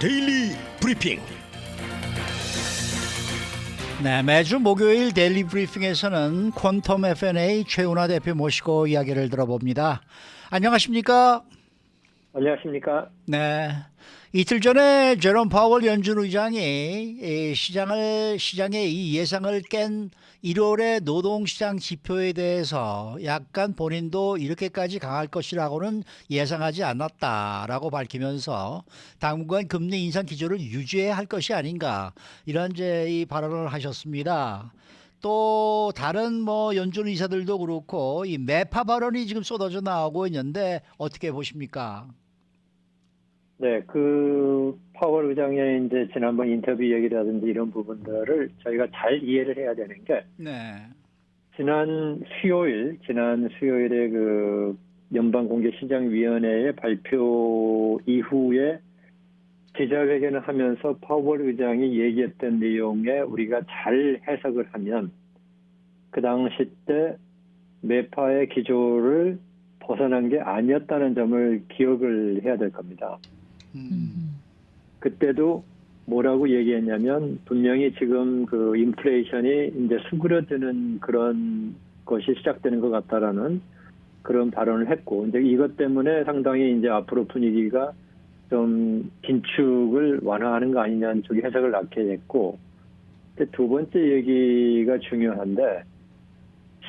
데일리 브리핑. 네, 매주 목요일 데일리 브리핑에서는 퀀텀 FNA 최운하 대표 모시고 이야기를 들어봅니다. 안녕하십니까? 안녕하십니까? 네. 이틀 전에 제롬 파월 연준 의장이 이 시장을 시장의 이 예상을 깬 1월의 노동시장 지표에 대해서 약간 본인도 이렇게까지 강할 것이라고는 예상하지 않았다라고 밝히면서 당분간 금리 인상 기조를 유지해야 할 것이 아닌가 이런 이제 이 발언을 하셨습니다. 또 다른 뭐 연준 의사들도 그렇고 이 매파 발언이 지금 쏟아져 나오고 있는데 어떻게 보십니까? 네, 그 파월 의장의 이제 지난번 인터뷰 얘기라든지 이런 부분들을 저희가 잘 이해를 해야 되는 게 네. 지난 수요일, 지난 수요일에 그 연방공개시장위원회의 발표 이후에 기자회견을 하면서 파월 의장이 얘기했던 내용에 우리가 잘 해석을 하면 그 당시 때 매파의 기조를 벗어난 게 아니었다는 점을 기억을 해야 될 겁니다. 음. 그때도 뭐라고 얘기했냐면 분명히 지금 그 인플레이션이 이제 수그러드는 그런 것이 시작되는 것 같다라는 그런 발언을 했고 이제 이것 때문에 상당히 이제 앞으로 분위기가 좀 긴축을 완화하는 거 아니냐는 쪽이 해석을 낳게 근데 두 번째 얘기가 중요한데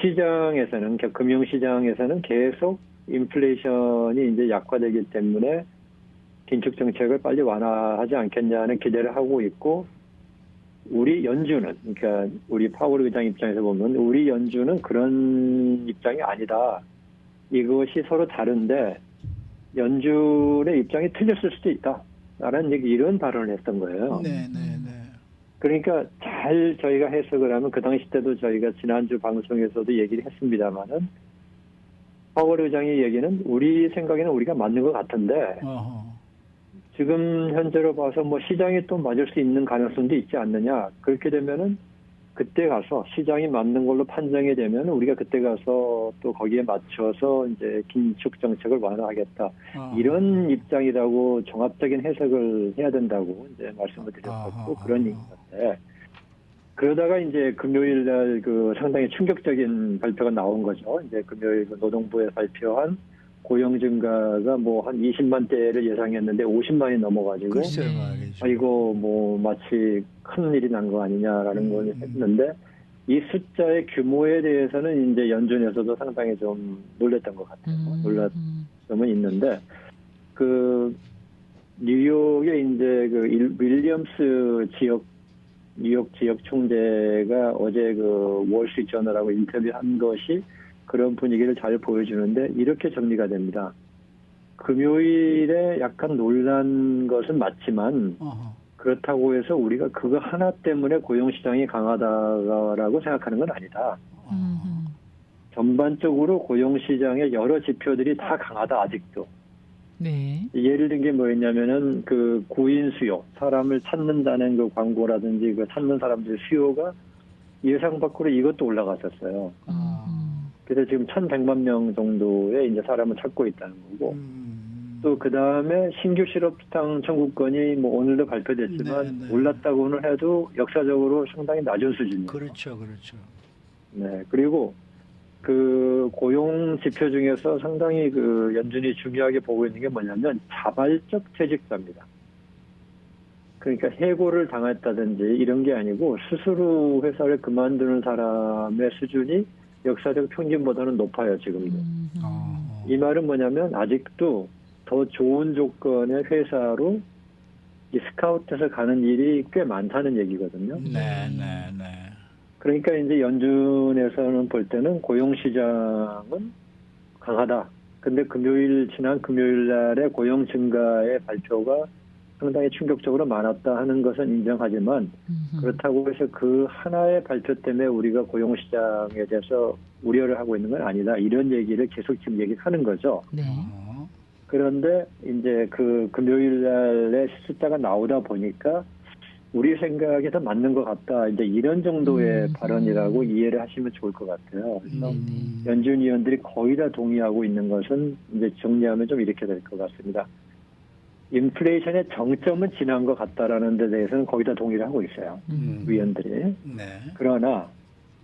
시장에서는 금융 시장에서는 계속 인플레이션이 이제 약화되기 때문에 긴축 정책을 빨리 완화하지 않겠냐는 기대를 하고 있고 우리 연준은 그러니까 우리 파월 의장 입장에서 보면 우리 연준은 그런 입장이 아니다. 이것이 서로 다른데 연준의 입장이 틀렸을 수도 있다. 라는 얘기 이런 발언을 했던 거예요. 네, 네, 네. 그러니까 잘 저희가 해석을 하면 그 당시 때도 저희가 지난주 방송에서도 얘기를 했습니다마는 파월 의장의 얘기는 우리 생각에는 우리가 맞는 것 같은데 어허. 지금 현재로 봐서 뭐 시장이 또 맞을 수 있는 가능성도 있지 않느냐. 그렇게 되면은 그때 가서 시장이 맞는 걸로 판정이 되면 우리가 그때 가서 또 거기에 맞춰서 이제 긴축 정책을 완화하겠다. 어. 이런 입장이라고 종합적인 해석을 해야 된다고 이제 말씀을 드렸었고 아하. 그런 얘기인데 그러다가 이제 금요일 날 그 상당히 충격적인 발표가 나온 거죠. 이제 금요일 그 노동부에 발표한 고용 증가가 뭐 한 20만 대를 예상했는데 50만이 넘어가지고 글쎄요. 아, 이거 뭐 마치 큰 일이 난 거 아니냐라는 걸 음. 했는데 이 숫자의 규모에 대해서는 이제 연준에서도 상당히 좀 놀랬던 것 같아요. 음, 놀랐 음. 점은 있는데 그 뉴욕의 이제 그 일- 윌리엄스 지역 뉴욕 지역 총재가 어제 그 월스트리트 저널하고 인터뷰한 것이 그런 분위기를 잘 보여주는데 이렇게 정리가 됩니다. 금요일에 약간 놀란 것은 맞지만 어허. 그렇다고 해서 우리가 그거 하나 때문에 고용시장이 강하다라고 생각하는 건 아니다. 음. 전반적으로 고용시장의 여러 지표들이 다 강하다 아직도. 네. 예를 든 게 뭐였냐면은 그 구인 수요, 사람을 찾는다는 그 광고라든지 그 찾는 사람들의 수요가 예상 밖으로 이것도 올라갔었어요. 아. 음, 그래서 지금 1,100만 명 정도의 이제 사람을 찾고 있다는 거고. 음. 또그 다음에 신규 실업당 청구권이 뭐 오늘도 발표됐지만 네, 네. 올랐다고는 해도 역사적으로 상당히 낮은 수준이에요. 그렇죠, 그렇죠. 네. 그리고 그 고용 지표 중에서 상당히 그 연준이 중요하게 보고 있는 게 뭐냐면 자발적 퇴직자입니다. 그러니까 해고를 당했다든지 이런 게 아니고 스스로 회사를 그만두는 사람의 수준이 역사적 평균보다는 높아요, 지금도. 음, 음. 어. 이 말은 뭐냐면 아직도 더 좋은 조건의 회사로 이 스카우트해서 가는 일이 꽤 많다는 얘기거든요. 네, 네, 네. 그러니까 이제 연준에서는 볼 때는 고용 시장은 강하다. 근데 금요일 지난 금요일 날에 고용 증가의 발표가 상당히 충격적으로 많았다 하는 것은 인정하지만 음, 그렇다고 해서 그 하나의 발표 때문에 우리가 고용 시장에 대해서 우려를 하고 있는 건 아니다. 이런 얘기를 계속 지금 얘기하는 거죠. 네. 어. 그런데 이제 그 금요일 날에 숫자가 나오다 보니까 우리 생각에 더 맞는 것 같다. 이제 이런 정도의 음. 발언이라고 이해를 하시면 좋을 것 같아요. 그래서 네, 네. 연준 위원들이 거의 다 동의하고 있는 것은 이제 정리하면 좀 이렇게 될 것 같습니다. 인플레이션의 정점은 지난 것 같다라는 데 대해서는 거의 다 동의를 하고 있어요. 음. 위원들이. 네. 그러나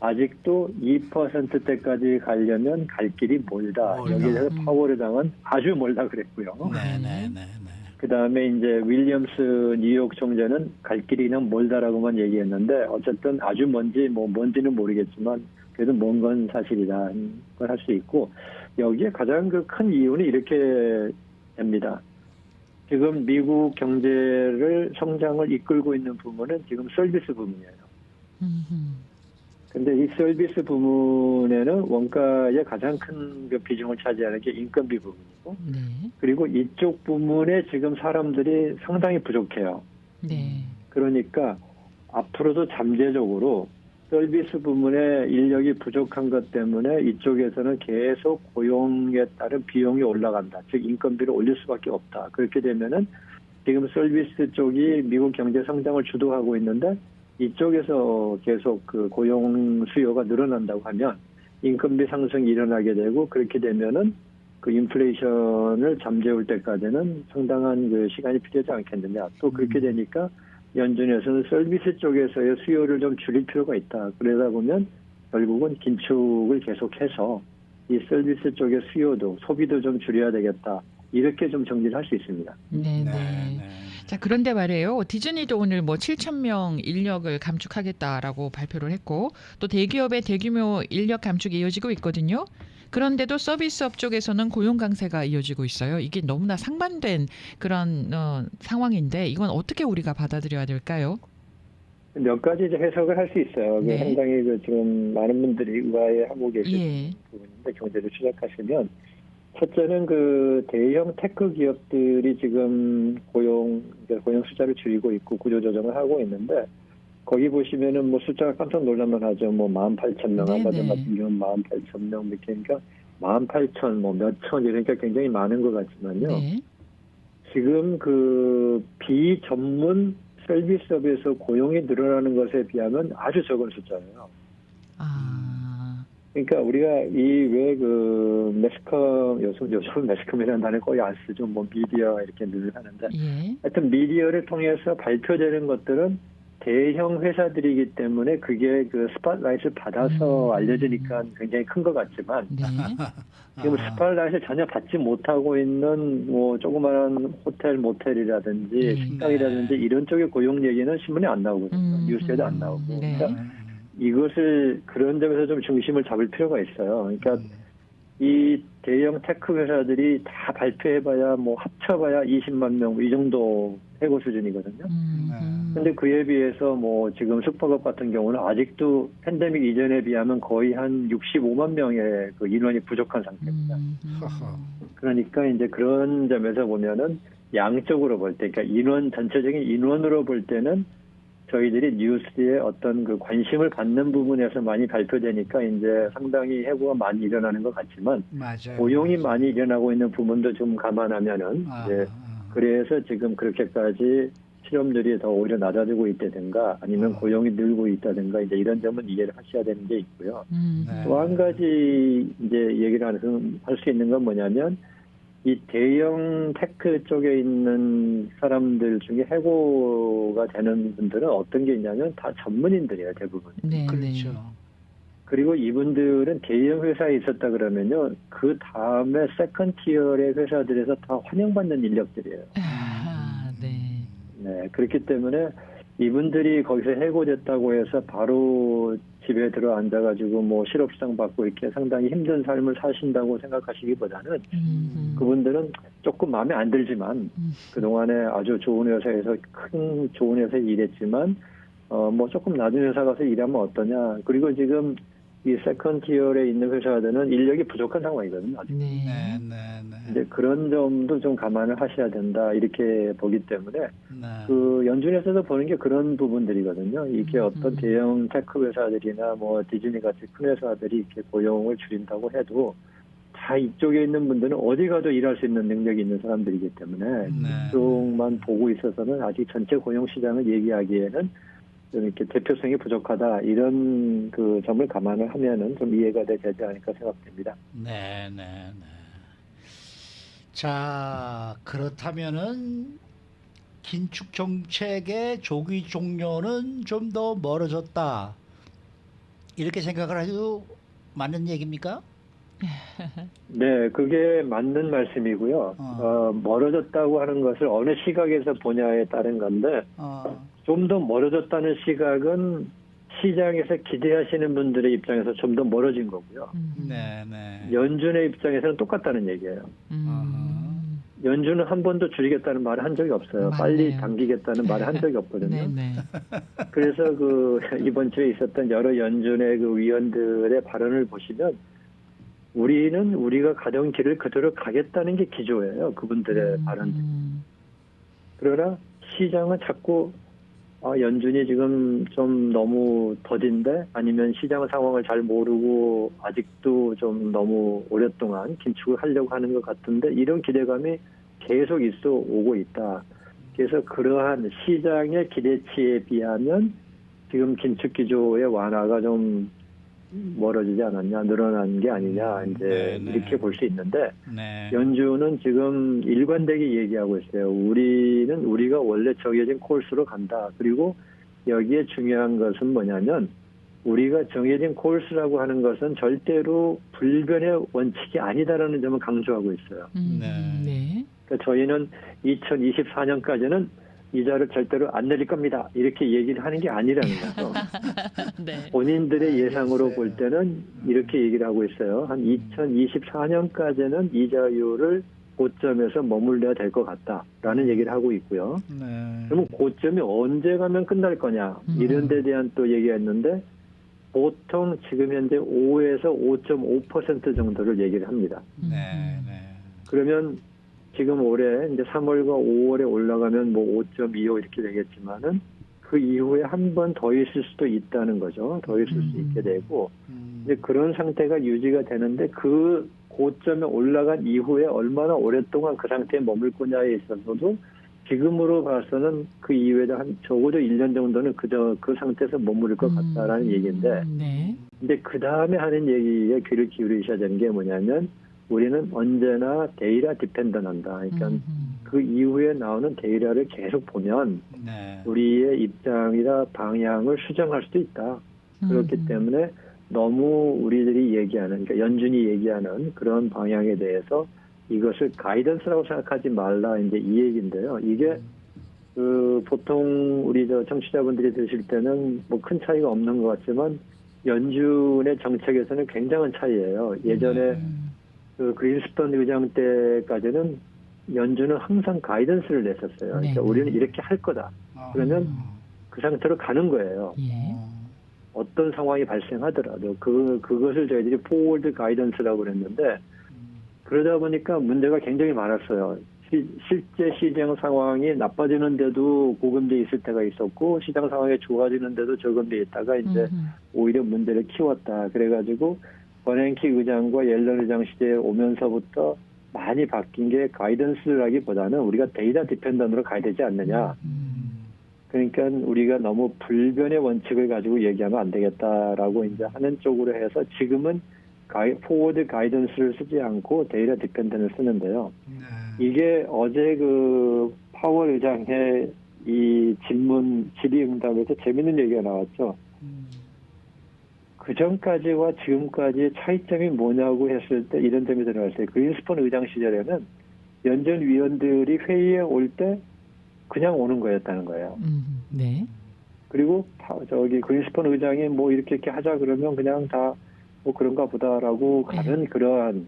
아직도 2%대까지 가려면 갈 길이 멀다. 멀다. 여기에 대해서 음. 파월의장은 아주 멀다 그랬고요. 네, 네, 네, 네. 그 다음에 이제 윌리엄스 뉴욕 총재는 갈 길이 그냥 멀다라고만 얘기했는데 어쨌든 아주 먼지 뭐 뭔지는 모르겠지만 그래도 먼 건 사실이라는 걸할 수 있고 여기에 가장 그 큰 이유는 이렇게 됩니다. 지금 미국 경제를 성장을 이끌고 있는 부문은 지금 서비스 부문이에요. 음. 근데 이 서비스 부문에는 원가의 가장 큰그 비중을 차지하는 게 인건비 부분이고 네. 그리고 이쪽 부문에 지금 사람들이 상당히 부족해요. 네. 그러니까 앞으로도 잠재적으로 서비스 부문에 인력이 부족한 것 때문에 이쪽에서는 계속 고용에 따른 비용이 올라간다. 즉 인건비를 올릴 수밖에 없다. 그렇게 되면은 지금 서비스 쪽이 미국 경제 성장을 주도하고 있는데 이쪽에서 계속 그 고용 수요가 늘어난다고 하면 인건비 상승이 일어나게 되고 그렇게 되면은 그 인플레이션을 잠재울 때까지는 상당한 그 시간이 필요하지 않겠느냐. 또 그렇게 되니까 연준에서는 서비스 쪽에서의 수요를 좀 줄일 필요가 있다. 그러다 보면 결국은 긴축을 계속해서 이 서비스 쪽의 수요도 소비도 좀 줄여야 되겠다. 이렇게 좀 정리를 할 수 있습니다. 네. 네, 네. 네. 자, 그런데 말이에요. 디즈니도 오늘 뭐 7천 명 인력을 감축하겠다라고 발표를 했고 또 대기업의 대규모 인력 감축이 이어지고 있거든요. 그런데도 서비스업 쪽에서는 고용 강세가 이어지고 있어요. 이게 너무나 상반된 그런 어, 상황인데 이건 어떻게 우리가 받아들여야 될까요? 몇 가지 해석을 할 수 있어요. 네. 상당히 그 지금 많은 분들이 의아해하고 계시는 예. 부분인데 경제를 추적하시면 첫째는 그 대형 테크 기업들이 지금 고용 고용 숫자를 줄이고 있고 구조 조정을 하고 있는데 거기 보시면은 뭐 숫자가 깜짝 놀랄만 하죠. 뭐 18,000명, 네네. 아마존 같은 경우는 18,000명 이렇게 그러니까 18,000, 뭐 몇천 이러니까 굉장히 많은 것 같지만요. 네. 지금 그 비전문 서비스업에서 고용이 늘어나는 것에 비하면 아주 적은 숫자예요. 아. 그러니까 우리가 이 왜 그 매스컴 요즘 요즘 매스컴이라는 단어 거의 안 쓰죠. 뭐 미디어 이렇게 늘 하는데 예. 하여튼 미디어를 통해서 발표되는 것들은 대형 회사들이기 때문에 그게 그 스팟라이트를 받아서 음. 알려지니까 굉장히 큰 것 같지만 네. 지금 아. 스팟라이트를 전혀 받지 못하고 있는 뭐 조그마한 호텔 모텔이라든지 음. 식당이라든지 이런 쪽의 고용 얘기는 신문에 안 나오거든요. 음. 뉴스에도 안 나오고. 네. 그러니까 이것을 그런 점에서 좀 중심을 잡을 필요가 있어요. 음. 그러니까 이 대형 테크 회사들이 다 발표해봐야 뭐 합쳐봐야 20만 명 이 정도 해고 수준이거든요. 음. 근데 그에 비해서 뭐 지금 숙박업 같은 경우는 아직도 팬데믹 이전에 비하면 거의 한 65만 명의 그 인원이 부족한 상태입니다. 음. 그러니까 이제 그런 점에서 보면은 양적으로 볼 때, 그러니까 인원 전체적인 인원으로 볼 때는 저희들이 뉴스에 어떤 그 관심을 받는 부분에서 많이 발표되니까 이제 상당히 해고가 많이 일어나는 것 같지만 맞아요. 고용이 많이 일어나고 있는 부분도 좀 감안하면은 아, 이제 아. 그래서 지금 그렇게까지 실업률이 더 오히려 낮아지고 있다든가 아니면 어. 고용이 늘고 있다든가 이제 이런 점은 이해를 하셔야 되는 게 있고요. 음. 네. 또한 가지 이제 얘기를 할 수 있는 건 뭐냐면 이 대형 테크 쪽에 있는 사람들 중에 해고가 되는 분들은 어떤 게 있냐면 다 전문인들이에요 대부분. 네. 그렇죠. 네. 그리고 이분들은 대형 회사에 있었다 그러면요 그 다음에 세컨 티어의 회사들에서 다 환영받는 인력들이에요. 아, 네. 네 그렇기 때문에 이분들이 거기서 해고됐다고 해서 바로 집에 들어 앉아가지고 뭐 실업수당 받고 이렇게 상당히 힘든 삶을 사신다고 생각하시기보다는 음. 그분들은 조금 마음에 안 들지만 음. 그동안에 아주 좋은 회사에서 큰 좋은 회사에 일했지만 어 뭐 조금 낮은 회사 가서 일하면 어떠냐 그리고 지금 이 세컨 티어에 있는 회사들은 인력이 부족한 상황이거든요. 아직. 네. 네, 네, 네. 근데 그런 점도 좀 감안을 하셔야 된다 이렇게 보기 때문에 네. 그 연준에서도 보는 게 그런 부분들이거든요. 이게 음. 어떤 대형 테크 회사들이나 뭐 디즈니 같이 큰 회사들이 이렇게 고용을 줄인다고 해도 다 이쪽에 있는 분들은 어디 가도 일할 수 있는 능력이 있는 사람들이기 때문에 네. 쪽만 보고 있어서는 아직 전체 고용 시장을 얘기하기에는 좀 이렇게 대표성이 부족하다 이런 그 점을 감안을 하면은 좀 이해가 되지 않을까 생각됩니다. 네, 네, 네. 자, 그렇다면은 긴축 정책의 조기 종료는 좀 더 멀어졌다. 이렇게 생각을 해도 맞는 얘기입니까? 네, 그게 맞는 말씀이고요. 어. 어, 멀어졌다고 하는 것을 어느 시각에서 보냐에 따른 건데 어, 좀 더 멀어졌다는 시각은 시장에서 기대하시는 분들의 입장에서 좀 더 멀어진 거고요. 음. 네, 네. 연준의 입장에서는 똑같다는 얘기예요. 음. 연준은 한 번도 줄이겠다는 말을 한 적이 없어요. 맞네요. 빨리 당기겠다는 말을 한 적이 없거든요. 네, 네. 그래서 그 이번 주에 있었던 여러 연준의 그 위원들의 발언을 보시면 우리는 우리가 가던 길을 그대로 가겠다는 게 기조예요. 그분들의 발언. 음. 그러나 시장은 자꾸 아, 연준이 지금 좀 너무 더딘데 아니면 시장 상황을 잘 모르고 아직도 좀 너무 오랫동안 긴축을 하려고 하는 것 같은데 이런 기대감이 계속 있어 오고 있다. 그래서 그러한 시장의 기대치에 비하면 지금 긴축 기조의 완화가 좀 멀어지지 않았냐, 늘어난 게 아니냐, 이제 네, 네. 이렇게 볼 수 있는데 네. 연준은 지금 일관되게 얘기하고 있어요. 우리는 우리가 원래 정해진 코스로 간다. 그리고 여기에 중요한 것은 뭐냐면 우리가 정해진 코스라고 하는 것은 절대로 불변의 원칙이 아니다라는 점을 강조하고 있어요. 음. 네. 네. 그러니까 저희는 2024년까지는 이자를 절대로 안 내릴 겁니다. 이렇게 얘기를 하는 게 아니라는 거죠. 네. 본인들의 예상으로 알겠어요. 볼 때는 이렇게 얘기를 하고 있어요. 한 2024년까지는 이자율을 고점에서 머물러야 될 것 같다라는 얘기를 하고 있고요. 네. 그러면 고점이 언제 가면 끝날 거냐 음. 이런 데 대한 또 얘기했는데 보통 지금 현재 5에서 5.5% 정도를 얘기를 합니다. 음. 네, 네. 그러면 지금 올해 이제 3월과 5월에 올라가면 뭐 5.25 이렇게 되겠지만은 그 이후에 한 번 더 있을 수도 있다는 거죠. 더 있을 수 음. 있게 되고 음, 이제 그런 상태가 유지가 되는데 그 고점에 올라간 이후에 얼마나 오랫동안 그 상태에 머물 거냐에 있어서도 지금으로 봐서는 그 이후에 한 적어도 1년 정도는 그저 그 상태에서 머무를 것 같다라는 음. 얘기인데 네. 근데 그 다음에 하는 얘기에 귀를 기울이셔야 되는 게 뭐냐면 우리는 언제나 데이터 디펜던한다. 그러니까 음. 그 이후에 나오는 데이터를 계속 보면 네. 우리의 입장이나 방향을 수정할 수도 있다. 그렇기 음. 때문에 너무 우리들이 얘기하는, 그러니까 연준이 얘기하는 그런 방향에 대해서 이것을 가이던스라고 생각하지 말라, 이제 이 얘기인데요. 이게, 그, 보통 우리 저 청취자분들이 들으실 때는 뭐 큰 차이가 없는 것 같지만 연준의 정책에서는 굉장한 차이예요. 예전에 음. 그 그린스펀 의장 때까지는 연준은 항상 가이던스를 냈었어요. 네. 그러니까 우리는 이렇게 할 거다. 그러면 그 상태로 가는 거예요. 예. 어떤 상황이 발생하더라도 그 그것을 저희들이 포워드 가이던스라고 그랬는데 그러다 보니까 문제가 굉장히 많았어요. 시- 실제 시장 상황이 나빠지는데도 고금리 있을 때가 있었고 시장 상황이 좋아지는데도 저금리 있다가 이제 음. 오히려 문제를 키웠다. 그래가지고 버냉키 의장과 옐런 의장 시대에 오면서부터 많이 바뀐 게 가이던스라기보다는 우리가 데이터 디펜던으로 가야 되지 않느냐. 음. 그러니까 우리가 너무 불변의 원칙을 가지고 얘기하면 안 되겠다라고 이제 하는 쪽으로 해서 지금은 가이, 포워드 가이던스를 쓰지 않고 데이터 디펜던을 쓰는데요. 네. 이게 어제 그 파월 의장의 이 질문 질의응답에서 재밌는 얘기가 나왔죠. 음, 그 전까지와 지금까지의 차이점이 뭐냐고 했을 때 이런 점이 들어갔어요. 그린스폰 의장 시절에는 연준 위원들이 회의에 올 때 그냥 오는 거였다는 거예요. 음. 네. 그리고 다 저기 그린스폰 의장이 뭐 이렇게 이렇게 하자 그러면 그냥 다 뭐 그런가 보다라고 가는 그러한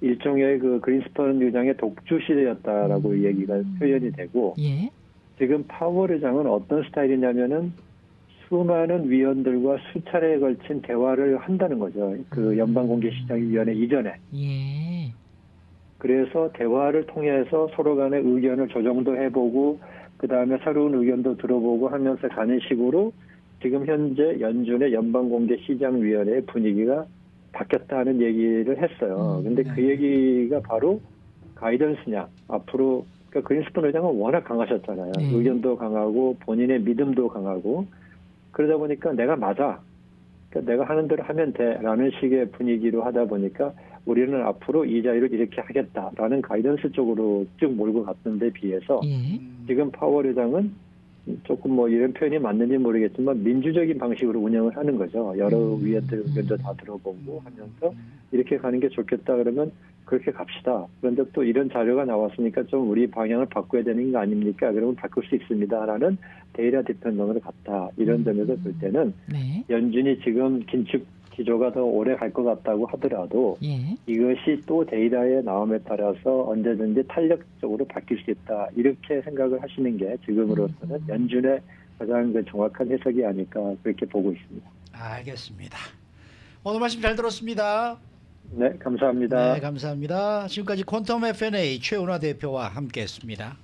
일종의 그 그린스폰 의장의 독주 시대였다라고 음. 얘기가 표현이 되고 예. 지금 파월 의장은 어떤 스타일이냐면은 수많은 위원들과 수차례에 걸친 대화를 한다는 거죠. 그 연방공개시장위원회 이전에. 예. 그래서 대화를 통해서 서로 간의 의견을 조정도 해보고 그 다음에 새로운 의견도 들어보고 하면서 가는 식으로 지금 현재 연준의 연방공개시장위원회의 분위기가 바뀌었다는 얘기를 했어요. 음, 근데 그 네. 얘기가 바로 가이던스냐 앞으로 그러니까 그린스폰 의장은 워낙 강하셨잖아요. 네. 의견도 강하고 본인의 믿음도 강하고 그러다 보니까 내가 맞아. 그러니까 내가 하는 대로 하면 돼라는 식의 분위기로 하다 보니까 우리는 앞으로 이자율을 이렇게 하겠다라는 가이던스 쪽으로 쭉 몰고 갔는데 비해서 예. 지금 파월 의장은 조금 뭐 이런 표현이 맞는지 모르겠지만 민주적인 방식으로 운영을 하는 거죠. 여러 음. 위원들 의견도 다 들어보고 하면서 이렇게 가는 게 좋겠다 그러면 그렇게 갑시다. 그런데 또 이런 자료가 나왔으니까 좀 우리 방향을 바꿔야 되는 거 아닙니까? 그러면 바꿀 수 있습니다라는 데이터 디펜던으로 갔다. 이런 점에서 볼 때는 네. 연준이 지금 긴축 기조가 더 오래 갈 것 같다고 하더라도 예. 이것이 또 데이터의 나옴에 따라서 언제든지 탄력적으로 바뀔 수 있다. 이렇게 생각을 하시는 게 지금으로서는 연준의 가장 그 정확한 해석이 아닐까 그렇게 보고 있습니다. 알겠습니다. 오늘 말씀 잘 들었습니다. 네, 감사합니다. 네, 감사합니다. 지금까지 퀀텀 FNA 최은화 대표와 함께했습니다.